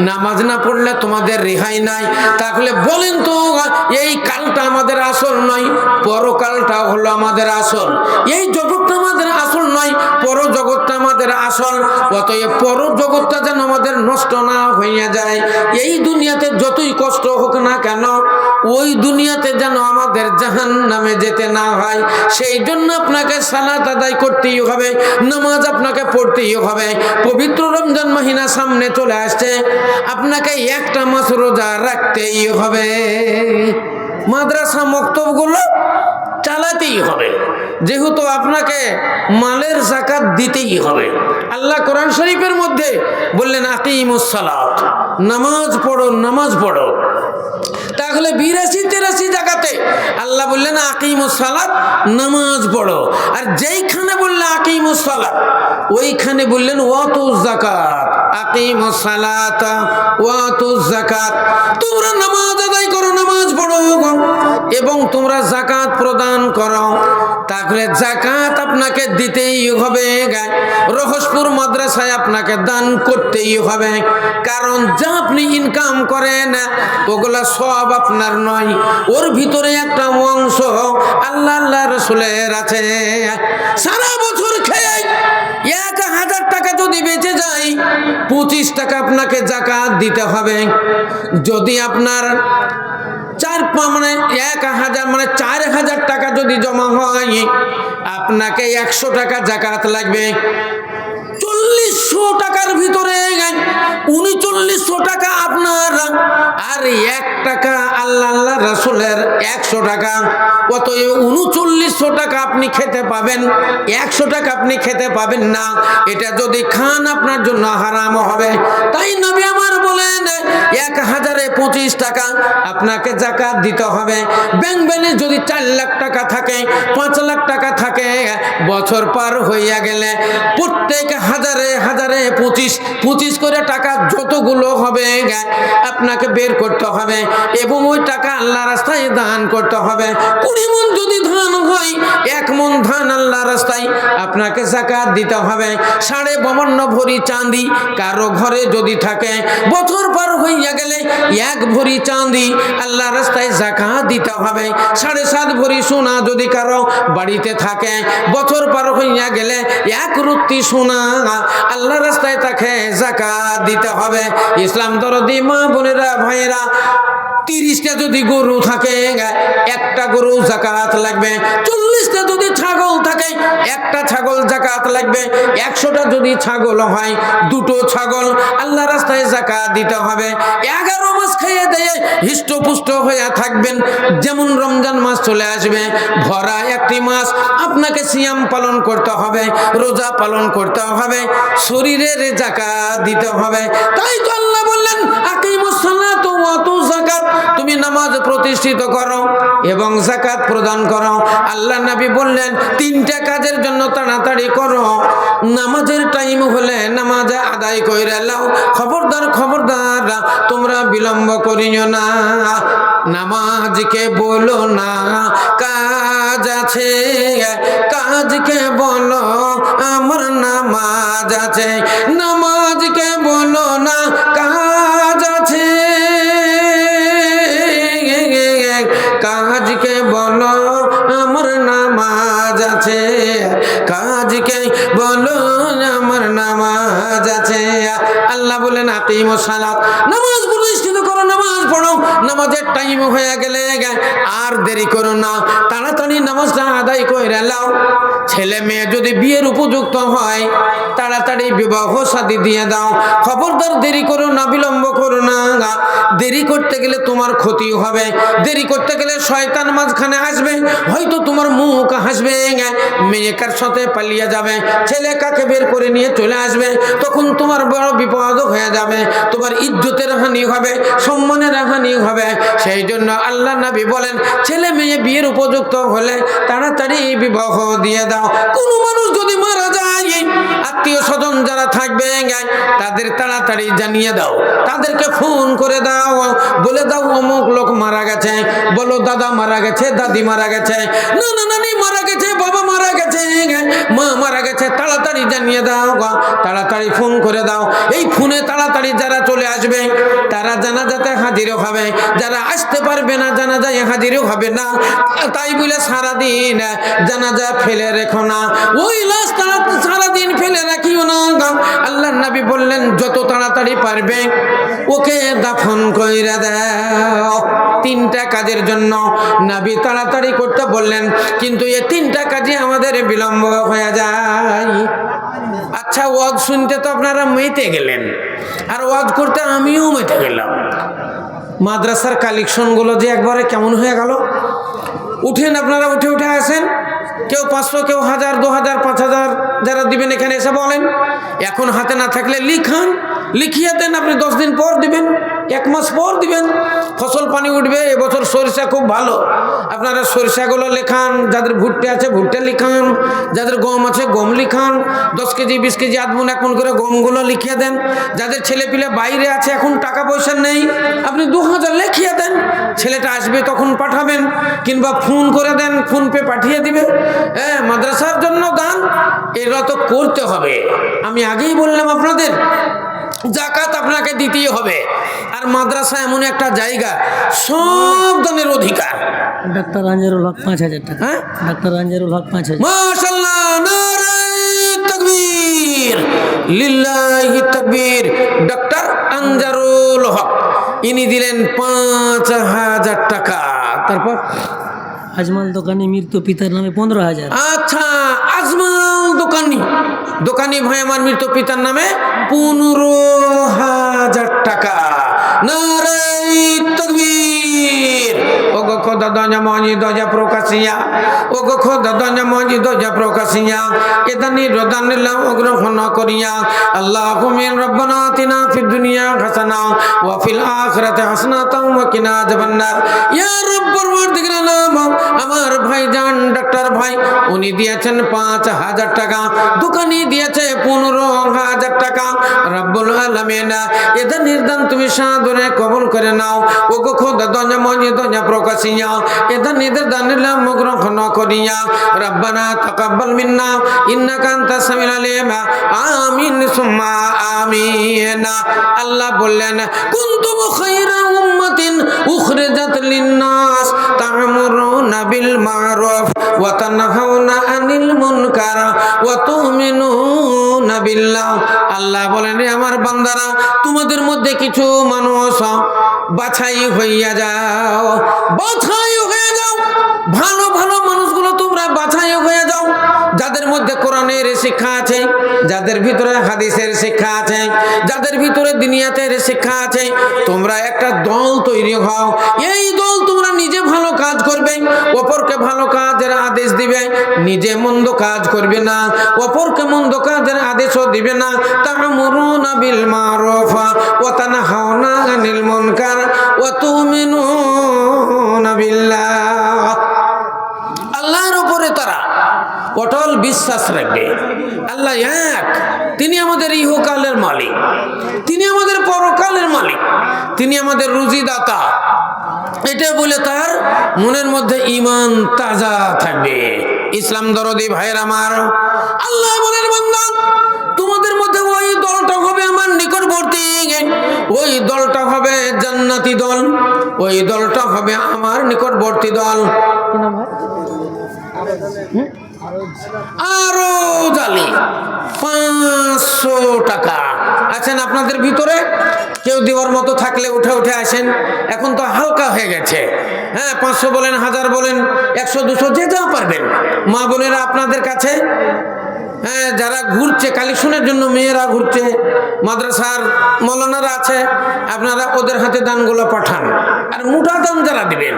নামাজ না পড়লে তোমাদের রেহাই নাই। তাহলে বলেন তো, এই কালটা আমাদের আসল নয়, পরকালটা হলো আমাদের আসল। এই জগৎটা আমাদের আসল নয় পর জগৎটা আমাদের আসল। অতএব পর জগৎটা যেন আমাদের নষ্ট না হইয়া যায়। এই দুনিয়াতে যতই কষ্ট হোক না কেন ওই দুনিয়াতে যেন আমাদের জাহান নামে যেতে না হয় সেই জন্য আপনাকে সালাত আদায় করতেই হবে, নামাজ আপনাকে পড়তেই হবে। পবিত্র রমজান মহিনা সামনে চলে আসছে, আপনাকে একটা মাস রোজা রাখতেই হবে। মাদ্রাসা মক্তবগুলো চালাতেই হবে, যেহেতু আপনাকে মালের জাকাত দিতেই হবে। আল্লাহ কোরআন শরীফের মধ্যে বললেন আকিমুসালাত নামাজ পড়ো নামাজ পড়ো। তাহলে বিরাশি, তেরাশি জায়গাতে আল্লাহ বললেন আকিমুসালাত নামাজ পড়ো। আর যেইখানে বললে সালাদ ওইখানে বললেন ওয়াত জাকাত আকিমুসালাত ওয়াত জাকাত তোমরা নামাজ আদায় করো নামাজ এবং তোমরা জাকাত প্রদান করো। তাহলে জাকাত আপনাকে দিতেই হবে রহসপুর মাদ্রাসায় আপনাকে দান করতেই হবে। কারণ যা আপনি ইনকাম করেন, ওগুলা সব আপনার নয়। ওর ভিতরে একটা অংশ আল্লাহ আল্লাহ রসুলের আছে। সারা বছর খেয়ে এক হাজার টাকা যদি বেঁচে যায়, পঁচিশ টাকা আপনাকে জাকাত দিতে হবে। যদি আপনার চার মানে এক হাজার মানে চার হাজার টাকা যদি জমা হয়, আপনাকে একশো টাকা জাকাত লাগবে। চল্লিশশো টাকার ভিতরে, উনচল্লিশশো টাকা আপনার আর এক টাকা আল্লাহ আল্লাহ রসুলের একশো টাকা অত উনচল্লিশশো টাকা আপনি খেতে পাবেন, একশো টাকা আপনি খেতে পাবেন না। এটা যদি খান, আপনার জন্য হারাম হবে। তাই নবী আমার বলেন, এক হাজারে পঁচিশ টাকা আপনাকে জাকাত দিতে হবে। ব্যাংক ব্যালেন্স যদি চার লাখ টাকা থাকে, পাঁচ লাখ টাকা থাকে বছর পার হইয়া গেলে প্রত্যেক হাজারে হাজারে পঁচিশ পঁচিশ করে টাকা যতগুলো হবে আপনাকে বের করতে হবে এবং ওই টাকা আল্লাহ রাস্তায় দান করতে হবে। কুড়ি মন যদি ধান হয়, এক মন ধান আল্লাহ রাস্তায় আপনাকে জাকাত দিতে হবে। সাড়ে বাবান্ন ভরি চাঁদি কারও ঘরে যদি থাকে, বছর পার হইয়া গেলে এক ভরি চাঁদি আল্লাহ রাস্তায় জাকাত দিতে হবে। সাড়ে সাত ভরি সোনা যদি কারও বাড়িতে থাকে, বছর পার হইয়া গেলে এক রুত্তি সোনা আল্লাহ রাস্তায় তাকে জাকাত দিতে হবে। ইসলাম দরদি মা বোনেরা, ভাইয়েরা, তিরিশটা যদি গরু থাকে, একটা গরু জাকাত লাগবে। চল্লিশটা যদি ছাগল থাকে, একটা ছাগল জাকাত লাগবে, একশোটা যদি ছাগল হয়, দুটো ছাগল, আল্লাহ রাস্তায় জাকাত দিতে হবে। এগারো মাস খেয়ে দিয়ে হৃষ্টপুষ্ট হয়ে থাকবেন, যেমন রমজান মাস চলে আসবে, ভরা একটি মাস আপনাকে সিয়াম পালন করতে হবে, রোজা পালন করতে হবে, শরীরের জাকাত দিতে হবে। তাই তো আল্লাহ বললেন আকিমুসসালাত ওয়া তুমি নামাজ প্রতিষ্ঠিত করো এবং জাকাত প্রদান করো। আল্লাহ নবী বললেন, তিনটা কাজের জন্য তাড়াতাড়ি করো। নামাজের টাইম হলে নামাজ আদায় কইরা লাও। খবরদার খবরদার, তোমরা বিলম্ব করিও না। নামাজকে বলো না, কাজ আছে, কাজকে বলো, আমার নামাজ আছে। নামাজকে বলো না, কাজ আছে। আছে। কাজকে বলো আমার নামাজ আছে। আল্লাহ বলেন আকিম সালাত। নামাজ প্রতিষ্ঠিত করো নামাজ পড়ো নামাজের টাইম হয়ে গেলে আর দেরি করো না। তাড়াতাড়ি নামাজটা আদায় করে লাও ছেলে মেয়ে যদি বিয়ের উপযুক্ত হয়, তাড়াতাড়ি বিবাহ শাদি দিয়ে দাও। খবরদার দেরি করো না, বিলম্ব করো না দেরি করতে গেলে তোমার ক্ষতি হবে। দেরি করতে গেলে শয়তান মাঝখানে আসবে হয়তো তোমার মুখ হাসবে মেয়েকার সাথে পালিয়ে যাবে? ছেলে কাকে বের করে নিয়ে চলে আসবে? তখন তোমার বড় বিপদ হয়ে যাবে। তোমার ইজ্জতের হানি হবে, সম্মানের হানি হবে। সেই জন্য আল্লাহ নবী বলেন, ছেলে মেয়ে বিয়ের উপযুক্ত হলে তাড়াতাড়ি বিবাহ দিয়ে দাও। কোনো মানুষ যদি মারা যায়, আত্মীয় স্বজন যারা থাকবে তাদের তাড়াতাড়ি জানিয়ে দাও। তাদেরকে ফোন করে দাও। বলে দাও, অমুক লোক মারা গেছে। বলো, দাদা মারা গেছে, দাদি মারা গেছে। না, নানি মারা গেছে। মা মারা গেছে, তাড়াতাড়ি জানিয়ে দাও গা, তাড়াতাড়ি ফোন করে দাও। এই ফোনে তাড়াতাড়ি যারা চলে আসবে, তারা জানাজাতে হাজিরও হবে। যারা আসতে পারবে না, জানাজায় হাজিরও হবে না। তাই বলে সারাদিন জানাজা ফেলে রেখো না। ওই লাশ তারা সারাদিন ফেলে রাখিও আল্লাহ নবী বললেন, যত তাড়াতাড়ি পারবে, ওকে দাফন কইরা দাও। তিনটা কাজের জন্য নবী তাড়াতাড়ি করতে বললেন, কিন্তু এই তিনটা কাজে আমাদের বিলম্ব হয়ে যায়। আচ্ছা ওয়াজ শুনতে তো আপনারা মেতে গেলেন, আর ওয়াজ করতে আমিও মেতে গেলাম। মাদ্রাসার কালেকশনগুলো যে একবারে কেমন হয়ে গেল? উঠেন আপনারা, উঠে উঠে আসেন। কেউ পাঁচশো, কেউ হাজার, দু হাজার, পাঁচ হাজার যারা দিবেন এখানে এসে বলেন। এখন হাতে না থাকলে লিখান, লিখিয়ে দেন, আপনি দশ দিন পর দিবেন। এক মাস পর দিবেন। ফসল পানি উঠবে, এবছর সরিষা খুব ভালো। আপনারা সরিষাগুলো লেখান, যাদের ভুট্টে আছে ভুট্টে লিখান, যাদের গম আছে গম লিখান, দশ কেজি, বিশ কেজি, আধ মন, এক মন করে গমগুলো লিখিয়ে দেন। যাদের ছেলে পিলে বাইরে আছে, এখন টাকা পয়সা নেই, আপনি দু হাজার লিখিয়ে দেন। ছেলেটা আসবে তখন পাঠাবেন, কিংবা ফোন করে দেন, ফোন পে পাঠিয়ে দিবে। হ্যাঁ মাদ্রাসার জন্য দান এগুলো তো করতে হবে। আমি আগেই বললাম আপনাদের, জাকাত আপনাকে দিতেই হবে। আর মাদ্রাসা এমন একটা জায়গা সব দানের অধিকার। ডাক্তার আঞ্জারুল হক পাঁচ হাজার টাকা। হ্যাঁ? ডাক্তার আঞ্জারুল হক পাঁচ হাজার। মাশাল্লাহ নারায়ে তাকবীর। লিল্লাহি তাকবীর। ডক্টর আনজারুল হক ইনি দিলেন পাঁচ হাজার টাকা। তারপর? আজমাল দোকানে মৃত্যু পিতার নামে পনেরো হাজার। আচ্ছা আজমাল দোকানি। দোকানি ভাই আমার মৃত পিতার নামে পনেরো হাজার টাকা। নারাই তকবীর। খোদা দঞ্জা মঞ্জি দজা প্রকাশিয়া। ও গো খোদা দঞ্জা মঞ্জি দজা প্রকাশিয়া। এদানি রদানি লাম গ্রহণ করিয়া। আল্লাহ মিন রব্বানা আতিনা ফিদ দুনিয়া হাসানা ওয়া ফিল আখিরাতি হাসানাতাও ওয়া কিনা আযাবান্নার। ইয়া রব্বুর মারদিকের নাম আমার ভাইজান ডাক্তার ভাই, উনি দিয়েছেন পাঁচ হাজার টাকা। দোকানি দিয়েছে পনেরো হাজার টাকা। রব্বুল আলমিন, এদের নির্দান তুমি সাদরে কবল করে নাও। ও গো খোদা দঞ্জা মঞ্জি দঞ্জা প্রকাশিয়া। এদের নিদের দানিলাম গ্রহণ করিয়া, রব্বানা তাকাব্বাল মিন্না আমিন, সুম্মা আমিন। আল্লাহ বললেন কুনতুম খায়রা উম্মাতিন উখরিজাত লিন-নাস, তা'মুরুনা বিল মা'রুফ, ওয়া তানহাউনা আনিল মুনকার, ওয়া তু'মিনুনা বিল্লাহ। আল্লাহ বলেন আমার বান্দারা, তোমাদের মধ্যে কিছু মানুষ বাছাই হইয়া যাও, বাছাই হয়ে যাও। ভালো ভালো মানুষগুলো তোমরা বাছাই হয়ে যাও। যাদের মধ্যে কোরআনের শিক্ষা আছে, যাদের ভিতরে হাদিসের শিক্ষা আছে, যাদের ভিতরে দুনিয়াতের শিক্ষা আছে, তোমরা একটা দল তৈরি হও। এই দল কাজ করবে, অপরকে ভালো কাজের আদেশ দিবে, নিজে মন্দ কাজ করবে না, অপরকে মন্দ কাজের আদেশও দিবে না, তা'মুরুনা বিল মারুফ ওয়া তানহাউনা আনিল মুনকার ওয়া তু'মিনুনা বিল্লাহ। আল্লাহর উপরে তারা অটল বিশ্বাস রাখবে। আল্লাহ এক, তিনি আমাদের ইহকালের মালিক, তিনি আমাদের পরকালের তিনি আমাদের রুজিদাতা। এটা বলে তার মনের মধ্যে ইমান তাজা থাকবে। ইসলাম দরদি ভাইয়ের আমার আল্লাহ মনের বান্দা তোমাদের মধ্যে ওই দলটা হবে আমার নিকটবর্তী। ওই দলটা হবে জান্নাতি দল ওই দলটা হবে আমার নিকটবর্তী দল। কি নাম আরও জালি পাঁচশো টাকা। আছেন আপনাদের ভিতরে? কেউ দেওয়ার মতো থাকলে উঠে উঠে আসেন। এখন তো হালকা হয়ে গেছে। হ্যাঁ পাঁচশো বলেন, হাজার বলেন, একশো, দুশো, যে যা পারবেন। মা বোনেরা আপনাদের কাছে হ্যাঁ যারা ঘুরছে, কালেকশনের জন্য মেয়েরা ঘুরছে, মাদ্রাসার মৌলানারা আছে, আপনারা ওদের হাতে দানগুলো পাঠান। আর মোটা দান যারা দিবেন,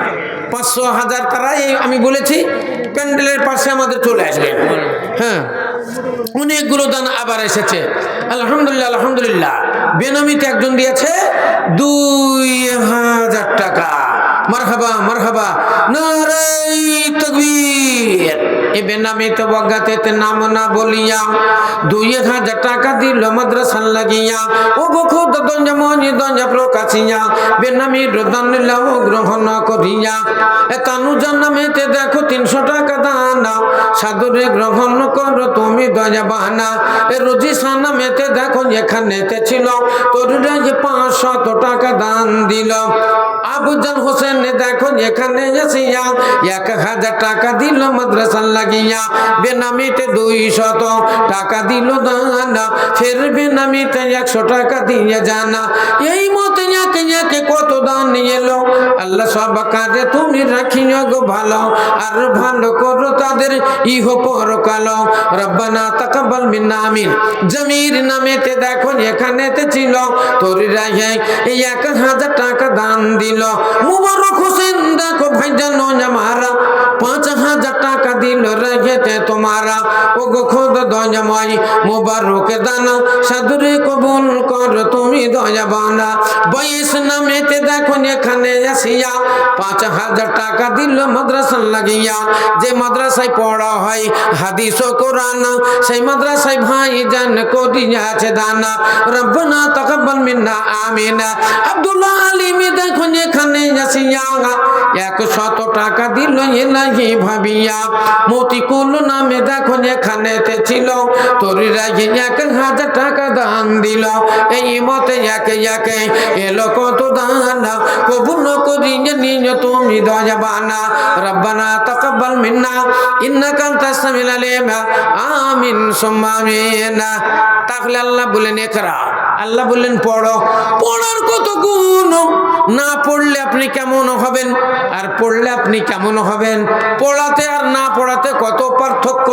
পাঁচশো হাজার তারা এই আমি বলেছি, প্যান্ডেলের পাশে আমাদের চলে আসবেন। হ্যাঁ অনেকগুলো দান আবার এসেছে। আলহামদুলিল্লাহ আলহামদুলিল্লাহ। বেনামিতে একজন দিয়েছে, দুই হাজার টাকা। মারহাবা মারহাবা। নারাই তকবীর। এ বেনামিতে বগাতেতে নাম না বলিয়া দুই হাজার টাকা দিল মাদ্রাসার লাগিয়া। ও বখুদ দঞ্জা মনি দঞ্জা প্রকাশিয়া। বেনামি রদান লাও গ্রহণ করিয়া। এ তানু জানামেতে দেখো তিনশো টাকা দানা। সাধুরে গ্রহণ করো তুমি দয়া বাহানা। এ রোজি সানামেতে দেখো এখানেতে ছিল। তোর যে পাঁচশত টাকা দান দিল। আবুজান হোসেন দেখো এখানে এসিয়া এক হাজার টাকা দিল মাদ্রাসার লাগিয়া বেনামিতে দুই শত টাকা দিল দানা, ফের বেনামিতে একশো টাকা দিয়ে জানা। এই মতে একে একে কত দান এলো আল্লাহ সব কাজে তুমি রাখিও গো ভালো, আর ভালো করো তাদের ইহ পরকাল। রব্বানা তাকাব্বাল মিন্না জমির নামেতে দেখো এখানেতে ছিল, তোর রাহে এই এক হাজার টাকা দান দিল। মুবারক হোসেন দেখো ভাইজান আমারা পাঁচ হাজার টাকা দিল রেখেছে তোমারা। ও গো খোদ দয়াময়, মোবারক দানা সাধুরে কবুল কর তুমি দয়াবানা। বয়স নামেতে দেখো এখানে আসিয়া পাঁচ হাজার টাকা দিল মাদ্রাসার লাগিয়া যে মাদ্রাসায় পড়া হয় হাদিস ও কোরআন সেই মাদ্রাসায় ভাই জান করিয়াছে দানা রব্বানা তাকাব্বাল মিন্না আমিন আব্দুল্লাহ আলিমি দেখো এখানে আসিয়া এক শত টাকা দিল এলাহি ভাবিয়া মতিকুল নামে দেখো এখানে ছিল তোর রাগে এক হাজার টাকা দান দিল এই মতে একে একে এলো কত দান তুমি দয়াবানা রব্বানা মিন্না, ইন্নাকা আমিন, সুম্মা তাহলে আল্লাহ বলেন, একরা। আল্লাহ বললেন, পড়ো। পড়ার কত গুণ? না পড়লে আপনি কেমন হবেন? আর পড়লে আপনি কেমন হবেন? পড়াতে আর না পড়াতে কত পার্থক্য?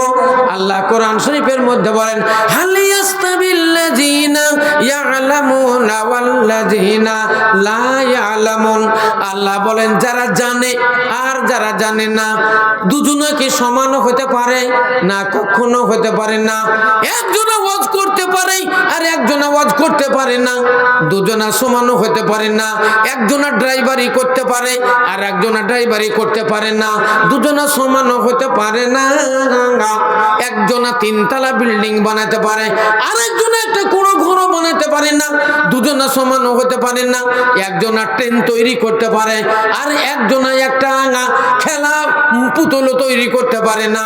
আল্লাহ কোরআন শরীফের মধ্যে বলেন হালিয়াস্তাবিল্লাযিনা আল্লাহ বলেন, যারা জানে আর যারা জানে না দুজনে কি সমান হতে পারে না কখনো হতে পারে না? একজনে ওয়াজ করতে পারে আর একজনে ওয়াজ করতে পারে না। দুজনা সমানও হতে পারে না। একজনা ড্রাইভারি করতে পারে আর একজনা ড্রাইভারি করতে পারে না। দুজনা সমানও হতে পারে না। একজনা তিনতলা বিল্ডিং বানাতে পারে আর একজনা একটা কোনো ঘর বানাতে পারে না, দুজনা সমান হতে পারে না, একজনা ট্রেন তৈরি করতে পারে, আর একজনা একটা আঙা খেলা পুতুলও তৈরি করতে পারে না।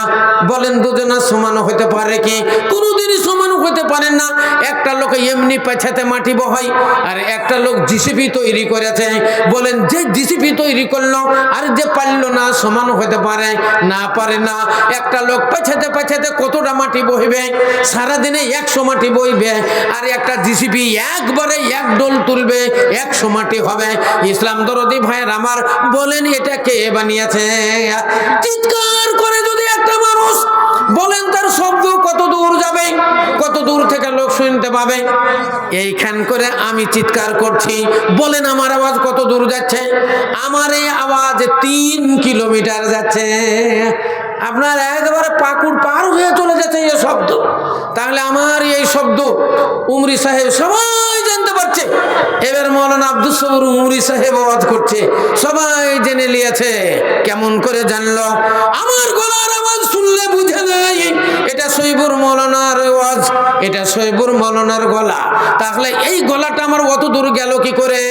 বলেন দুজনা সমান হতে পারে কি? কোনোদিনই সমানও হতে পারেন না। একটা লোক এমনি পেছাতে মাটি বহাই, আর একটা লোক জিসিপি তৈরি করেছে। বলেন, যে জিসিপি তৈরি করল, আর যে পারল না, সমান হতে পারে, না পারে না। একটা লোক পেছাতে পেছাতে কতটা মাটি বইবে সারাদিনে একশো মাটি বইবে, আর একটা জিসিপি একবারে এক ডোল তুলবে, একশো মাটি হবে। ইসলাম দরদি ভাইয়ের আমার, বলেন, এটা কে বানিয়েছে? চিৎকার করে যদি একটা মানুষ বলেন তার শব্দ কত দূর যাবে, কত দূর থেকে লোক শুনতে পাবে। এইখান করে আমি চিৎকার করছি, বলেন আমার আওয়াজ কত দূর যাচ্ছে? আমার এই আওয়াজ তিন কিলোমিটার যাচ্ছে। আপনার একেবারে পাকুড় পার হয়ে চলে যাচ্ছে এই শব্দ। তাহলে আমার এই শব্দ উমরি সাহেব সবাই জানতে পারছে। এবার মৌলানা আব্দুল সবর উমরি সাহেব আওয়াজ করছে। সবাই জেনে নিয়েছে, কেমন করে জানলো? আমার গলার সৈবুর মৌলানার আওয়াজ এটা সৈবুর মৌলানার গলা। তাহলে এই গলাটা আমার অত দূর গেল কি করে?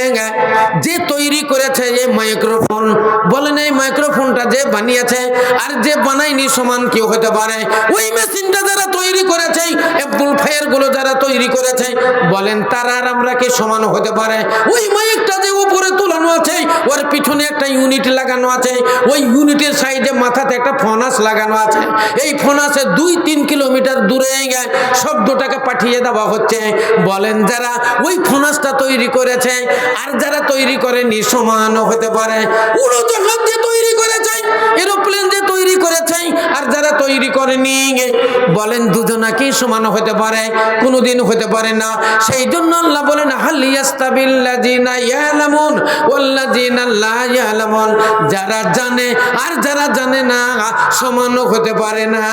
যে তৈরি করেছে এই মাইক্রোফোন, বলেন এই মাইক্রোফোনটা যে বানিয়েছে আর যে বানায়নি সমান কেউ হতে পারে? ওই মেশিনটা যারা তৈরি করেছে অ্যাপল ফায়ারগুলো যারা তৈরি করেছে, বলেন তারা আর আমরা কি সমান হতে পারে? ওই মাইকটা যে উপরে তোলানো আছে, ওর পিছনে একটা ইউনিট লাগানো আছে, ওই ইউনিটের সাইডে মাথাতে একটা ফনাস লাগানো আছে। এই ফনাসে দুই তিন কিলোমিটার দূরে শব্দটাকে পাঠিয়ে দেওয়া হচ্ছে। বলেন যারা ওই ফোনাসটা তৈরি করেছে, আর যারা তৈরি করেনি সমান হতে পারে। করেছে এরোপ্লেন যে তৈরি করেছে আর যারা তৈরি করেনি বলেন দুজনাকে সমান হতে পারে, কোনোদিন হতে পারে না। সেই জন্য আল্লাহ বলেন হালিয়াস্তাবিল্লাযিনা ইয়ালামুন ওয়াল্লাযিনা লা ইয়ালামুন। যারা জানে আর যারা জানে না, সমানও হতে পারে না।